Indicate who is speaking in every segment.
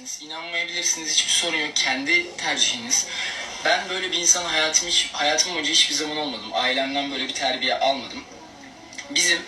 Speaker 1: inanabilirsiniz, inanmayabilirsiniz. Hiçbir sorun yok. Kendi tercihiniz. Ben böyle bir insan hayatım hiç, hayatım boyunca hiçbir zaman olmadım. Ailemden böyle bir terbiye almadım. Bizim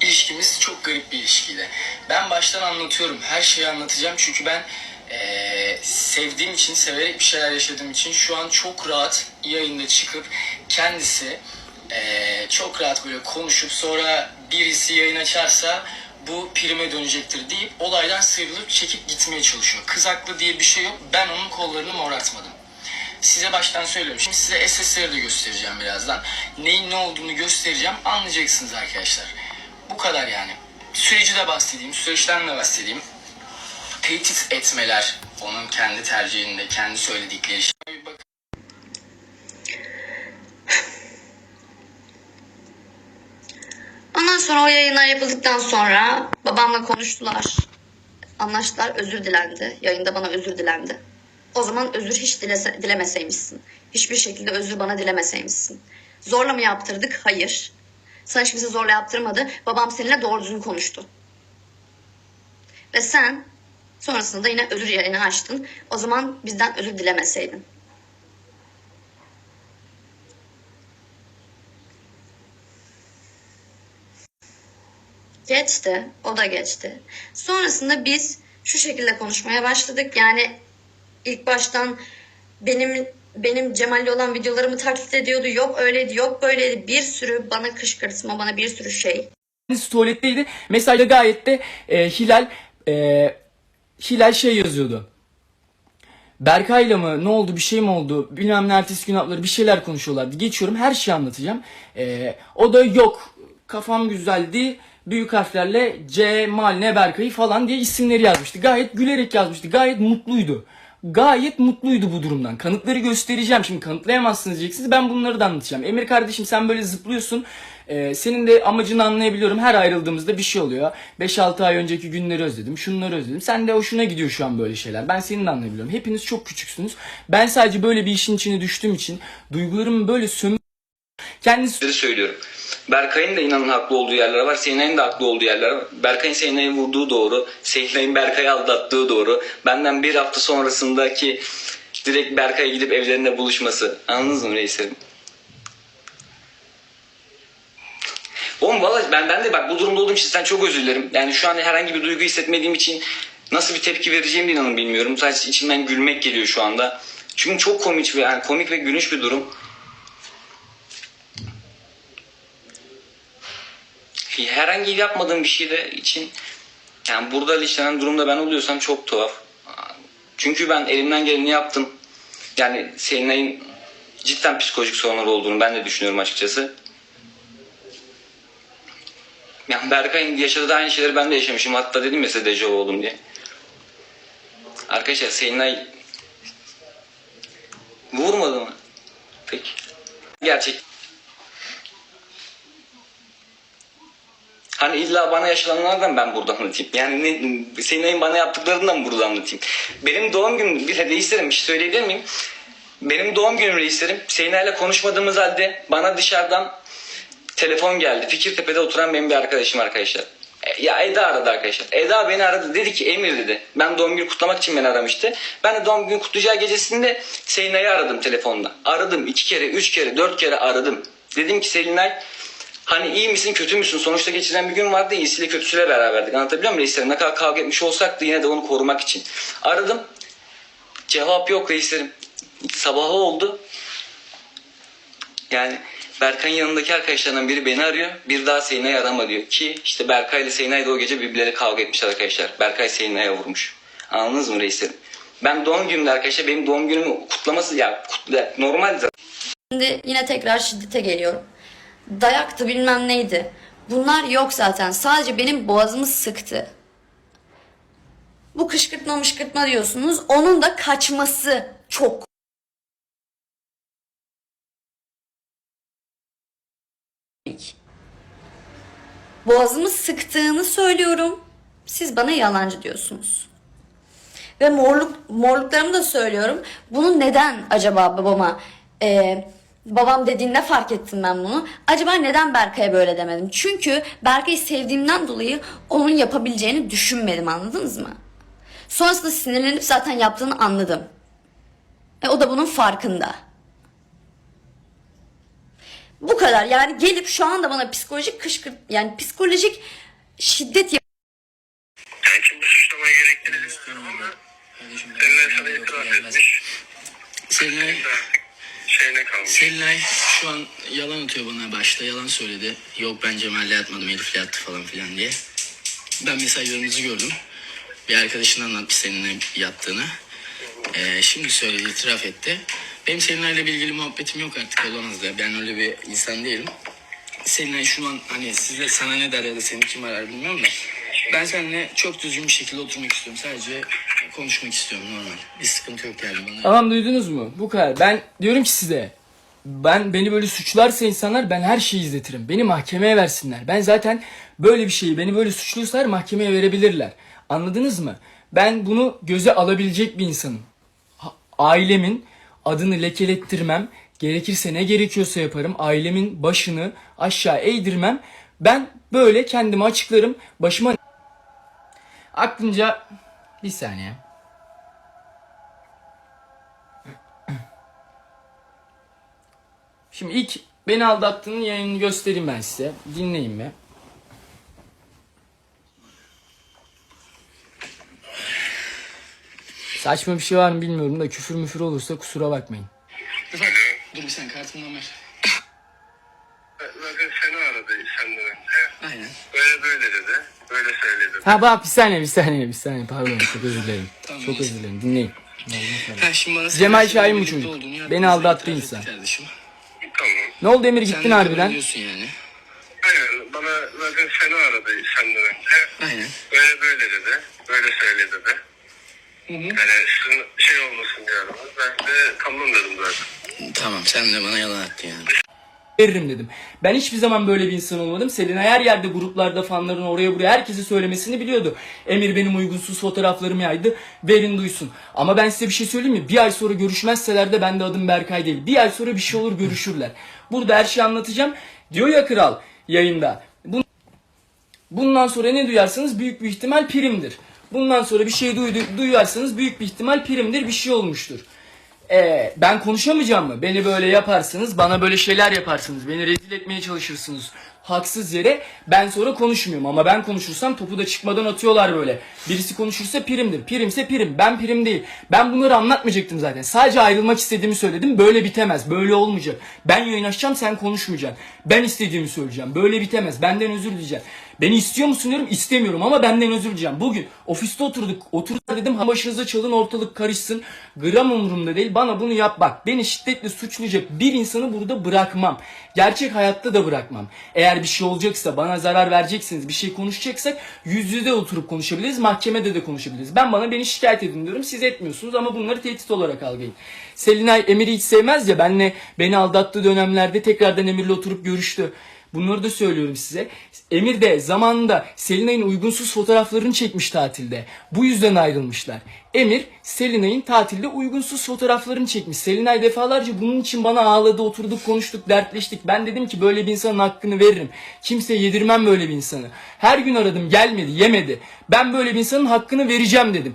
Speaker 1: ilişkimiz çok garip bir ilişkiydi. Ben baştan anlatıyorum. Her şeyi anlatacağım. Çünkü ben eee, sevdiğim için, severek bir şeyler yaşadığım için şu an çok rahat yayında çıkıp kendisi eee, çok rahat böyle konuşup sonra birisi yayın açarsa bu prime dönecektir deyip olaydan sıyrılıp çekip gitmeye çalışıyor. Kız haklı diye bir şey yok. Ben onun kollarını morartmadım. Size baştan söylüyorum. Şimdi size SS'leri de göstereceğim birazdan. Neyin ne olduğunu göstereceğim. Anlayacaksınız arkadaşlar. Bu kadar yani. Süreci de bahsedeyim. Süreçten de bahsedeyim. Tehdit etmeler. Onun kendi tercihinde, kendi söyledikleri şey. Bir bakın.
Speaker 2: Ondan sonra o yayınlar yapıldıktan sonra babamla konuştular. Anlaştılar, özür dilendi. Yayında bana özür dilendi. O zaman özür hiç dilese, dilemeseymişsin. Hiçbir şekilde özür bana dilemeseymişsin. Zorla mı yaptırdık? Hayır. Sana hiç kimse zorla yaptırmadı. Babam seninle doğru düzgün konuştu. Ve sen sonrasında yine özür yayını açtın. O zaman bizden özür dilemeseydin. Geçti. O da geçti. Sonrasında biz şu şekilde konuşmaya başladık. Yani ilk baştan benim benim Cemal'le olan videolarımı taklit ediyordu. Yok öyleydi, yok böyleydi. Bir sürü bana kışkırtma, bana bir sürü şey.
Speaker 3: Kendisi tuvaletteydi. Mesajda gayet de e, Hilal e, Hilal şey yazıyordu. Berkay'la mı ne oldu bir şey mi oldu bilmem ne ertesi gün atları bir şeyler konuşuyorlardı. Geçiyorum her şeyi anlatacağım. E, o da yok kafam güzeldi büyük harflerle Cemal ne Berkay'ı falan diye isimleri yazmıştı. Gayet gülerek yazmıştı gayet mutluydu. Gayet mutluydu bu durumdan. Kanıtları göstereceğim. Şimdi kanıtlayamazsınız diyeceksiniz. Ben bunları da anlatacağım. Emir kardeşim sen böyle zıplıyorsun. Ee, senin de amacını anlayabiliyorum. Her ayrıldığımızda bir şey oluyor. 5-6 ay önceki günleri özledim. Şunları özledim. Sen de hoşuna gidiyor şu an böyle şeyler. Ben senin de anlayabiliyorum. Hepiniz çok küçüksünüz. Ben sadece böyle bir işin içine düştüğüm için duygularımı böyle sömür... Kendisi
Speaker 4: söylüyorum. Berkay'ın da inanın haklı olduğu yerler var. Seynay'ın da haklı olduğu yerler var. Berkay'ın Seynay'ı vurduğu doğru. Seynay'ın Berkay'ı aldattığı doğru. Benden bir hafta sonrasındaki direkt Berkay'a gidip evlerinde buluşması. Anladınız mı reislerim? Oğlum valla ben, ben de bak bu durumda olduğum için sizden çok özür dilerim. Yani şu an herhangi bir duygu hissetmediğim için nasıl bir tepki vereceğimi inanın bilmiyorum. Sadece içimden gülmek geliyor şu anda. Çünkü çok komik ve yani komik ve gülünç bir durum. Herhangi yapmadığım bir şeyde için yani burada işlenen durumda ben oluyorsam çok tuhaf. Çünkü ben elimden geleni yaptım. Yani Selinay'ın cidden psikolojik sorunları olduğunu ben de düşünüyorum açıkçası. Yani Berkay'ın yaşadığı aynı şeyleri ben de yaşamışım. Hatta dedim ya size dejavu oldum diye. Arkadaşlar Selinay vurmadı mı? Peki. Gerçek Hani illa bana yaşananlardan ben burada anlatayım. Yani ne, senin bana yaptıklarından burada anlatayım. Benim doğum günüm bir reislerim bir şey söyleyebilir miyim? Benim doğum günüm reislerim. Seyna ile konuşmadığımız halde bana dışarıdan telefon geldi. Fikirtepe'de oturan benim bir arkadaşım arkadaşlar. E, Ya Eda aradı arkadaşlar. Eda beni aradı. Dedi ki Emir dedi. Ben doğum günü kutlamak için beni aramıştı. Ben de doğum günü kutlayacağı gecesinde Seyna'yı aradım telefonla. Aradım iki kere, üç kere, dört kere aradım. Dedim ki Selinay Hani iyi misin kötü müsün? Sonuçta geçiren bir gün vardı. İyisiyle kötüsüyle beraberdik. Anlatabiliyor muyum reislerim? Ne kadar kavga etmiş olsak da yine de onu korumak için. Aradım. Cevap yok reislerim. Sabahı oldu. Yani Berkay'ın yanındaki arkadaşlarından biri beni arıyor. Bir daha Seyna'yı arama diyor. Ki işte Berkay ile Seyna'yı da o gece birbirleri kavga etmişler arkadaşlar. Berkay Seyna'ya vurmuş. Anladınız mı reislerim? Ben doğum günümde arkadaşlar benim doğum günümü kutlaması ya kutla, normal zaten.
Speaker 2: Şimdi yine tekrar şiddete geliyorum. Dayaktı bilmem neydi. Bunlar yok zaten. Sadece benim boğazımı sıktı. Bu kışkırtma mışkırtma diyorsunuz. Onun da kaçması çok. Boğazımı sıktığını söylüyorum. Siz bana yalancı diyorsunuz. Ve morluk morluklarımı da söylüyorum. Bunu neden acaba babama e, babam dediğinde fark ettim ben bunu. Acaba neden Berkay'a böyle demedim? Çünkü Berkay'ı sevdiğimden dolayı onun yapabileceğini düşünmedim anladınız mı? Sonrasında sinirlenip zaten yaptığını anladım. E, o da bunun farkında. Bu kadar yani gelip şu anda bana psikolojik kışkırt yani psikolojik şiddet yap-
Speaker 5: Yani kim bu suçlamayı gerektiğini bilmiyorum ama Selinay sana itiraf etmiş. Şimdi artık şeyine kalmış.
Speaker 1: Selinay şu an yalan atıyor bana başta. Yalan söyledi. Yok ben Cemal'le yatmadım Elif'le yattı falan filan diye. Ben mesajlarınızı gördüm. Bir arkadaşın anlatmış seninle yattığını. Ee, şimdi söyledi, itiraf etti. Benim Selinay'la ilgili muhabbetim yok artık olamaz da. Ben öyle bir insan değilim. Selinay şu an hani size sana ne der ya da seni kim arar bilmiyorum da. Ben seninle çok düzgün bir şekilde oturmak istiyorum. Sadece konuşmak istiyorum normal. Bir sıkıntı yok yani bana.
Speaker 3: Tamam duydunuz mu? Bu kadar. Ben diyorum ki size ben beni böyle suçlarsa insanlar ben her şeyi izletirim. Beni mahkemeye versinler. Ben zaten böyle bir şeyi beni böyle suçluyorsalar mahkemeye verebilirler. Anladınız mı? Ben bunu göze alabilecek bir insanım. Ailemin adını lekelettirmem. Gerekirse ne gerekiyorsa yaparım. Ailemin başını aşağı eğdirmem. Ben böyle kendimi açıklarım. Başıma aklınca bir saniye. Şimdi ilk beni aldattığının yayını göstereyim ben size. Dinleyin be. Saçma bir şey var mı bilmiyorum da küfür müfür olursa kusura bakmayın.
Speaker 1: Rıfat, dur bir sen kartımdan ver.
Speaker 5: Zaten seni aradı senden önce.
Speaker 1: Aynen.
Speaker 5: Böyle böyle dedi. Böyle söyledi.
Speaker 3: Ha bak bir saniye bir saniye bir saniye pardon çok özür dilerim.
Speaker 1: Tamam,
Speaker 3: Çok özür dilerim dinleyin.
Speaker 1: Ha, şimdi bana
Speaker 3: Cemal Şahin bu
Speaker 1: birlikte
Speaker 3: çocuk.
Speaker 1: olduğunu ya,
Speaker 3: Beni aldattı
Speaker 1: itiraf
Speaker 3: insan.
Speaker 1: Kardeşim.
Speaker 5: Tamam.
Speaker 3: Ne oldu Emir
Speaker 1: Sen
Speaker 3: gittin
Speaker 1: de
Speaker 3: harbiden?
Speaker 1: diyorsun yani.
Speaker 5: Aynen. Bana zaten seni aradı senden önce.
Speaker 1: Aynen.
Speaker 5: Böyle böyle dedi. Böyle söyledi dedi.
Speaker 1: Hı hı.
Speaker 5: Yani sizin şey olmasın diyorum. Ben de tamam dedim zaten.
Speaker 1: Tamam sen de bana yalan attın yani.
Speaker 3: Veririm dedim. Ben hiçbir zaman böyle bir insan olmadım. Selina her yerde gruplarda fanların oraya buraya herkese söylemesini biliyordu. Emir benim uygunsuz fotoğraflarımı yaydı. Verin duysun. Ama ben size bir şey söyleyeyim mi? Bir ay sonra görüşmezseler de ben de adım Berkay değil. Bir ay sonra bir şey olur görüşürler. Burada her şeyi anlatacağım. Diyor ya kral yayında. Bu Bundan sonra ne duyarsanız büyük bir ihtimal primdir. Bundan sonra bir şey duydu, duyarsanız büyük bir ihtimal primdir bir şey olmuştur. Ee, ben konuşamayacağım mı? Beni böyle yaparsınız, bana böyle şeyler yaparsınız, beni rezil etmeye çalışırsınız. Haksız yere ben sonra konuşmuyorum ama ben konuşursam topu da çıkmadan atıyorlar böyle. Birisi konuşursa primdir, primse prim, ben prim değil. Ben bunları anlatmayacaktım zaten. Sadece ayrılmak istediğimi söyledim. Böyle bitemez, böyle olmayacak. Ben yayın açacağım, sen konuşmayacaksın. Ben istediğimi söyleyeceğim. Böyle bitemez, benden özür dileyeceksin. Beni istiyor musun diyorum istemiyorum ama benden özür dileyeceğim. Bugün ofiste oturduk. Oturduk dedim ha başınıza çalın ortalık karışsın. Gram umurumda değil. Bana bunu yap bak. Beni şiddetle suçlayacak bir insanı burada bırakmam. Gerçek hayatta da bırakmam. Eğer bir şey olacaksa bana zarar vereceksiniz bir şey konuşacaksak yüz yüze oturup konuşabiliriz. Mahkemede de konuşabiliriz. Ben bana beni şikayet edin diyorum. Siz etmiyorsunuz ama bunları tehdit olarak algılayın. Selinay Emir'i hiç sevmez ya benle beni aldattığı dönemlerde tekrardan Emir'le oturup görüştü. Bunları da söylüyorum size. Emir de zamanında Selinay'ın uygunsuz fotoğraflarını çekmiş tatilde. Bu yüzden ayrılmışlar. Emir Selinay'ın tatilde uygunsuz fotoğraflarını çekmiş. Selinay defalarca bunun için bana ağladı, oturduk, konuştuk, dertleştik. Ben dedim ki böyle bir insanın hakkını veririm. Kimseye yedirmem böyle bir insanı. Her gün aradım, gelmedi, yemedi. Ben böyle bir insanın hakkını vereceğim dedim.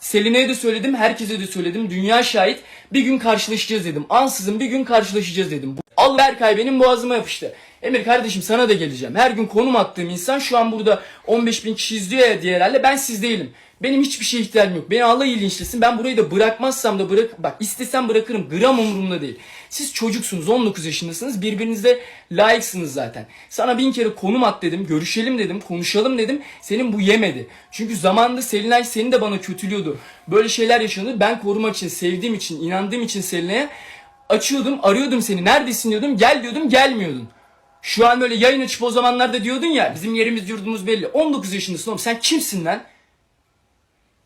Speaker 3: Selina'ya da söyledim, herkese de söyledim. Dünya şahit. Bir gün karşılaşacağız dedim. Ansızın bir gün karşılaşacağız dedim. Al Berkay benim boğazıma yapıştı. Emir kardeşim sana da geleceğim. Her gün konum attığım insan şu an burada 15 bin kişi izliyor ya diye herhalde. Ben siz değilim. Benim hiçbir şeye ihtiyacım yok. Beni Allah iyileştirsin. Ben burayı da bırakmazsam da bırak bak istesem bırakırım. Gram umurumda değil. Siz çocuksunuz 19 yaşındasınız. Birbirinize layıksınız zaten. Sana bin kere konum at dedim. Görüşelim dedim. Konuşalım dedim. Senin bu yemedi. Çünkü zamanında Selinay seni de bana kötülüyordu. Böyle şeyler yaşandı. Ben korumak için, sevdiğim için, inandığım için Selinay'a açıyordum, arıyordum seni. Neredesin diyordum. Gel diyordum, gelmiyordun. Şu an böyle yayın açıp o zamanlarda diyordun ya bizim yerimiz yurdumuz belli. 19 yaşındasın oğlum sen kimsin lan?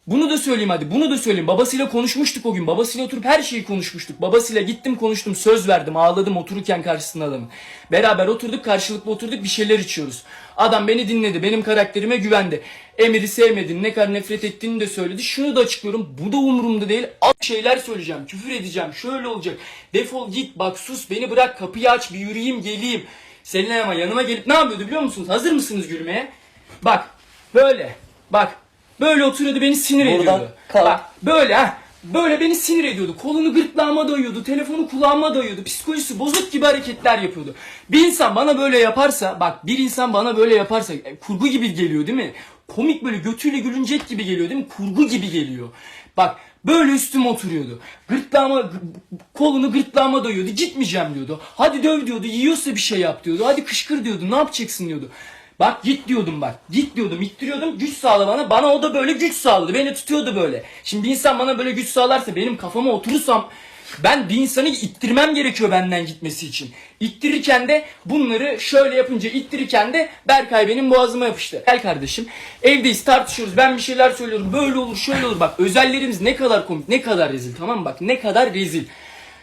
Speaker 3: Bunu da söyleyeyim hadi bunu da söyleyeyim. Babasıyla konuşmuştuk o gün. Babasıyla oturup her şeyi konuşmuştuk. Babasıyla gittim konuştum söz verdim ağladım otururken karşısında adamın. Beraber oturduk karşılıklı oturduk bir şeyler içiyoruz. Adam beni dinledi benim karakterime güvendi. Emir'i sevmediğini ne kadar nefret ettiğini de söyledi. Şunu da açıklıyorum bu da umurumda değil. Alt şeyler söyleyeceğim küfür edeceğim şöyle olacak. Defol git bak sus beni bırak kapıyı aç bir yürüyeyim geleyim. Seninle ama yanıma gelip ne yapıyordu biliyor musunuz? Hazır mısınız gülmeye? Bak böyle bak Böyle oturuyordu beni sinir
Speaker 4: Buradan
Speaker 3: ediyordu.
Speaker 4: kalk.
Speaker 3: Bak böyle ha. Böyle beni sinir ediyordu. Kolunu gırtlağıma dayıyordu. Telefonu kulağıma dayıyordu. Psikolojisi bozuk gibi hareketler yapıyordu. Bir insan bana böyle yaparsa bak bir insan bana böyle yaparsa e, kurgu gibi geliyor değil mi? Komik böyle götüyle gülünecek gibi geliyor değil mi? Kurgu gibi geliyor. Bak böyle üstüme oturuyordu. Gırtlağıma kolunu gırtlağıma dayıyordu. Gitmeyeceğim diyordu. Hadi döv diyordu. Yiyorsa bir şey yap diyordu. Hadi kışkır diyordu. Ne yapacaksın diyordu. Bak git diyordum bak. Git diyordum. ittiriyordum. Güç sağla bana. Bana o da böyle güç sağladı. Beni tutuyordu böyle. Şimdi bir insan bana böyle güç sağlarsa benim kafama oturursam ben bir insanı ittirmem gerekiyor benden gitmesi için. İttirirken de bunları şöyle yapınca ittirirken de Berkay benim boğazıma yapıştı. Gel kardeşim evdeyiz tartışıyoruz ben bir şeyler söylüyorum böyle olur şöyle olur bak özellerimiz ne kadar komik ne kadar rezil tamam mı bak ne kadar rezil.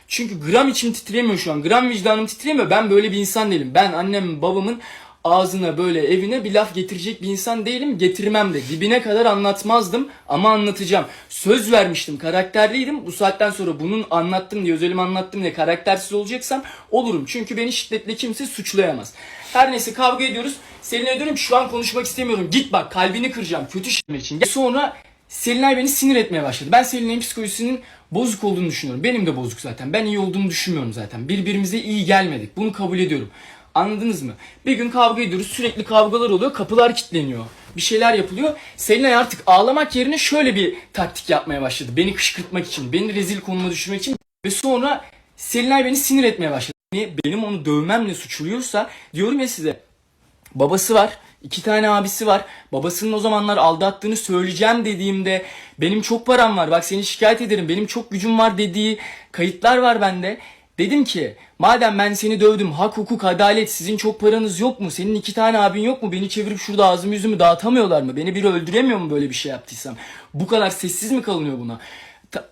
Speaker 3: Çünkü gram içim titremiyor şu an. Gram vicdanım titremiyor. Ben böyle bir insan değilim. Ben annem babamın ağzına böyle evine bir laf getirecek bir insan değilim. Getirmem de. Dibine kadar anlatmazdım ama anlatacağım. Söz vermiştim. Karakterliydim. Bu saatten sonra bunun anlattım diye özelimi anlattım diye karaktersiz olacaksam olurum. Çünkü beni şiddetle kimse suçlayamaz. Her neyse kavga ediyoruz. Selin'e diyorum şu an konuşmak istemiyorum. Git bak kalbini kıracağım. Kötü şeyler için. Sonra Selinay beni sinir etmeye başladı. Ben Selinay'ın psikolojisinin bozuk olduğunu düşünüyorum. Benim de bozuk zaten. Ben iyi olduğunu düşünmüyorum zaten. Birbirimize iyi gelmedik. Bunu kabul ediyorum. Anladınız mı? Bir gün kavga ediyoruz. Sürekli kavgalar oluyor. Kapılar kilitleniyor. Bir şeyler yapılıyor. Selinay artık ağlamak yerine şöyle bir taktik yapmaya başladı. Beni kışkırtmak için, beni rezil konuma düşürmek için. Ve sonra Selinay beni sinir etmeye başladı. Benim onu dövmemle suçluyorsa diyorum ya size Babası var. iki tane abisi var. Babasının o zamanlar aldattığını söyleyeceğim dediğimde benim çok param var. Bak seni şikayet ederim. Benim çok gücüm var dediği kayıtlar var bende. Dedim ki madem ben seni dövdüm hak hukuk adalet sizin çok paranız yok mu? Senin iki tane abin yok mu? Beni çevirip şurada ağzımı yüzümü dağıtamıyorlar mı? Beni biri öldüremiyor mu böyle bir şey yaptıysam? Bu kadar sessiz mi kalınıyor buna? Ta-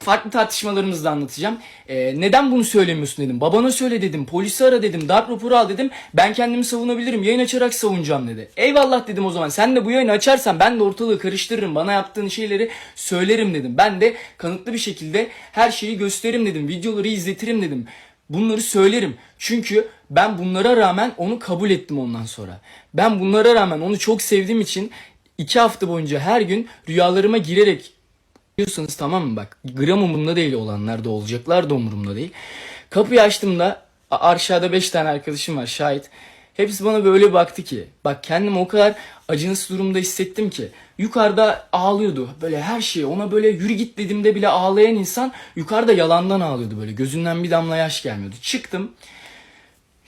Speaker 3: farklı tartışmalarımızı da anlatacağım. Ee, neden bunu söylemiyorsun dedim. Babana söyle dedim. Polisi ara dedim. Darp raporu al dedim. Ben kendimi savunabilirim. Yayın açarak savunacağım dedi. Eyvallah dedim o zaman. Sen de bu yayını açarsan ben de ortalığı karıştırırım. Bana yaptığın şeyleri söylerim dedim. Ben de kanıtlı bir şekilde her şeyi gösteririm dedim. Videoları izletirim dedim. Bunları söylerim. Çünkü ben bunlara rağmen onu kabul ettim ondan sonra. Ben bunlara rağmen onu çok sevdiğim için iki hafta boyunca her gün rüyalarıma girerek diyorsanız tamam mı bak gram umurumda değil olanlar da olacaklar da umurumda değil. Kapıyı açtığımda aşağıda 5 tane arkadaşım var şahit. Hepsi bana böyle baktı ki bak kendimi o kadar acınası durumda hissettim ki yukarıda ağlıyordu böyle her şeye ona böyle yürü git dediğimde bile ağlayan insan yukarıda yalandan ağlıyordu böyle gözünden bir damla yaş gelmiyordu. Çıktım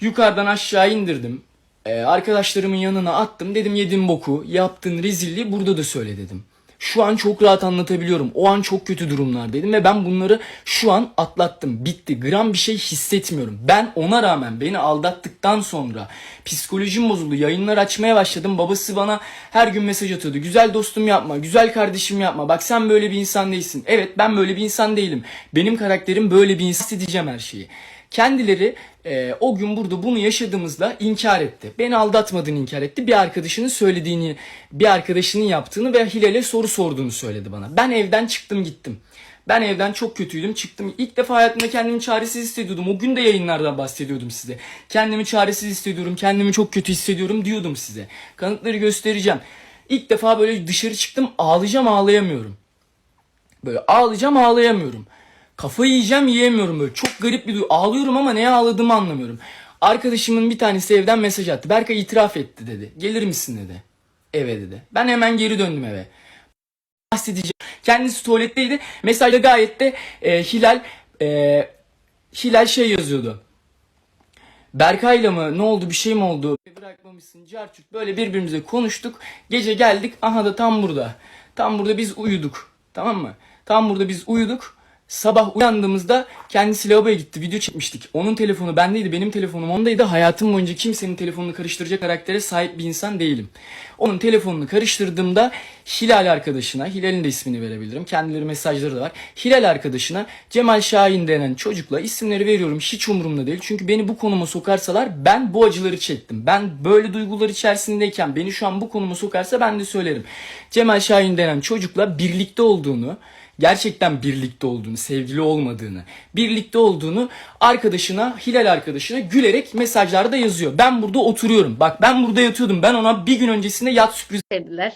Speaker 3: yukarıdan aşağı indirdim. Ee, arkadaşlarımın yanına attım. Dedim yedim boku. Yaptığın rezilliği burada da söyle dedim. Şu an çok rahat anlatabiliyorum. O an çok kötü durumlardaydım ve ben bunları şu an atlattım. Bitti. Gram bir şey hissetmiyorum. Ben ona rağmen beni aldattıktan sonra psikolojim bozuldu. Yayınlar açmaya başladım. Babası bana her gün mesaj atıyordu. Güzel dostum yapma, güzel kardeşim yapma. Bak sen böyle bir insan değilsin. Evet ben böyle bir insan değilim. Benim karakterim böyle bir insan. Hissedeceğim her şeyi. Kendileri e, o gün burada bunu yaşadığımızda inkar etti. Beni aldatmadığını inkar etti. Bir arkadaşının söylediğini, bir arkadaşının yaptığını ve Hilal'e soru sorduğunu söyledi bana. Ben evden çıktım gittim. Ben evden çok kötüydüm çıktım. İlk defa hayatımda kendimi çaresiz hissediyordum. O gün de yayınlardan bahsediyordum size. Kendimi çaresiz hissediyorum, kendimi çok kötü hissediyorum diyordum size. Kanıtları göstereceğim. İlk defa böyle dışarı çıktım ağlayacağım ağlayamıyorum. Böyle ağlayacağım ağlayamıyorum. Kafayı yiyeceğim yiyemiyorum böyle. Çok garip bir duygu. Ağlıyorum ama neye ağladığımı anlamıyorum. Arkadaşımın bir tanesi evden mesaj attı. Berkay itiraf etti dedi. Gelir misin dedi. Eve dedi. Ben hemen geri döndüm eve. Bahsedeceğim. Kendisi tuvaletteydi. Mesajda gayet de e, Hilal e, Hilal şey yazıyordu. Berkay'la mı ne oldu bir şey mi oldu? Bırakmamışsın Carçuk böyle birbirimize konuştuk. Gece geldik aha da tam burada. Tam burada biz uyuduk. Tamam mı? Tam burada biz uyuduk. Sabah uyandığımızda kendisi lavaboya gitti. Video çekmiştik. Onun telefonu bendeydi. Benim telefonum ondaydı. Hayatım boyunca kimsenin telefonunu karıştıracak karaktere sahip bir insan değilim. Onun telefonunu karıştırdığımda Hilal arkadaşına, Hilal'in de ismini verebilirim. Kendileri mesajları da var. Hilal arkadaşına Cemal Şahin denen çocukla isimleri veriyorum. Hiç umurumda değil. Çünkü beni bu konuma sokarsalar ben bu acıları çektim. Ben böyle duygular içerisindeyken beni şu an bu konuma sokarsa ben de söylerim. Cemal Şahin denen çocukla birlikte olduğunu, gerçekten birlikte olduğunu, sevgili olmadığını, birlikte olduğunu arkadaşına, Hilal arkadaşına gülerek mesajlarda yazıyor. Ben burada oturuyorum. Bak ben burada yatıyordum. Ben ona bir gün öncesinde yat sürprizi
Speaker 6: dediler.